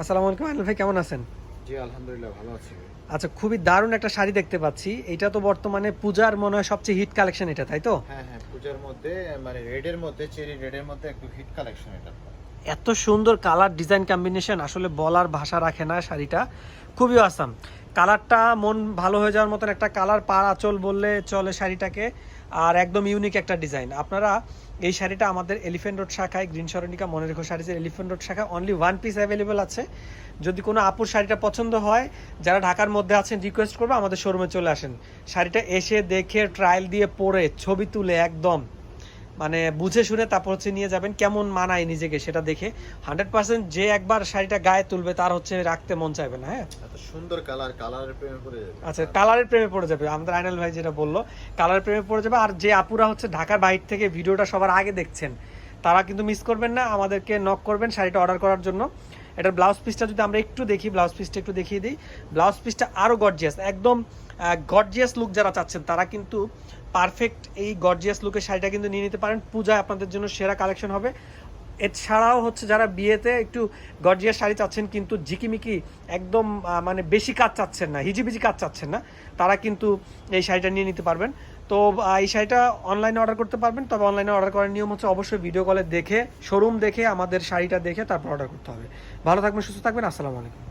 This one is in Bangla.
আসসালামু আলাইকুম আনিল ভাই কেমন আছেন? জি আলহামদুলিল্লাহ ভালো আছি। আচ্ছা খুবই দারুণ একটা শাড়ি দেখতে পাচ্ছি। এটা তো বর্তমানে পূজার মনে হয় সবচেয়ে হিট কালেকশন এটা তাই তো? হ্যাঁ হ্যাঁ পূজার মধ্যে মানে রেডের মধ্যে চেরি রেডের মধ্যে একটু হিট কালেকশন এটা। এত সুন্দর কালার ডিজাইন কম্বিনেশন আসলে বলার ভাষা রাখে না শাড়িটা। খুবই আসাম কালারটা মন ভালো হয়ে যাওয়ার মতন একটা কালার পার আঁচল বললে চলে শাড়িটাকে। আর একদম ইউনিক একটা ডিজাইন আপনারা এই শাড়িটা আমাদের এলিফেন্ট রোড শাখায় গ্রিন সরণিকা মনে রেখো শাড়িজের এলিফেন্ট রোড শাখায় অনলি ওয়ান পিস অ্যাভেলেবেল আছে। যদি কোনো আপুর শাড়িটা পছন্দ হয়, যারা ঢাকার মধ্যে আছেন রিকোয়েস্ট করবে, আমাদের শোরুমে চলে আসেন। শাড়িটা এসে দেখে ট্রায়াল দিয়ে পরে ছবি তুলে একদম মানে বুঝে শুনে তারপর হচ্ছে নিয়ে যাবেন কেমন মানায় নিজেকে সেটা দেখে। হান্ড্রেড পার্সেন্ট যে একবার শাড়িটা গায়ে তুলবে তার হচ্ছে রাখতে মন চাইবে না হ্যাঁ? সুন্দর কালার কালারের প্রেমে পড়ে যাবে। আচ্ছা কালারের প্রেমে পড়ে যাবে। আমাদের আইনাল ভাই যেটা বলল কালারের প্রেমে পড়ে যাবে আর যে আপুরা হচ্ছে ঢাকার বাইর থেকে ভিডিওটা সবার আগে দেখছেন তারা কিন্তু মিস করবেন না আমাদেরকে নক করবেন শাড়িটা অর্ডার করার জন্য। এটার ব্লাউজ পিসটা যদি আমরা একটু দেখি ব্লাউজ পিসটা একটু দেখিয়ে দিই। ব্লাউজ পিসটা আরও গর্জিয়াস একদম গর্জিয়াস লুক যারা চাচ্ছেন, তারা কিন্তু পারফেক্ট এই গর্জিয়াস লুকের শাড়িটা কিন্তু নিয়ে নিতে পারেন। পূজায় আপনাদের জন্য সেরা কালেকশন হবে। এছাড়াও হচ্ছে যারা বিয়েতে একটু গর্জিয়াস শাড়ি চাচ্ছেন, কিন্তু ঝিকিমিকি একদম মানে বেশি কাজ চাচ্ছেন না, হিজিবিজি কাজ চাচ্ছেন না, তারা কিন্তু এই শাড়িটা নিয়ে নিতে পারবেন। তো এই শাড়িটা অনলাইনে অর্ডার করতে পারবেন, তবে অনলাইনে অর্ডার করার নিয়ম হচ্ছে অবশ্যই ভিডিও কলে দেখে শোরুম দেখে, আমাদের শাড়িটা দেখে তারপর অর্ডার করতে হবে। ভালো থাকবেন, সুস্থ থাকবেন, আসসালামু আলাইকুম।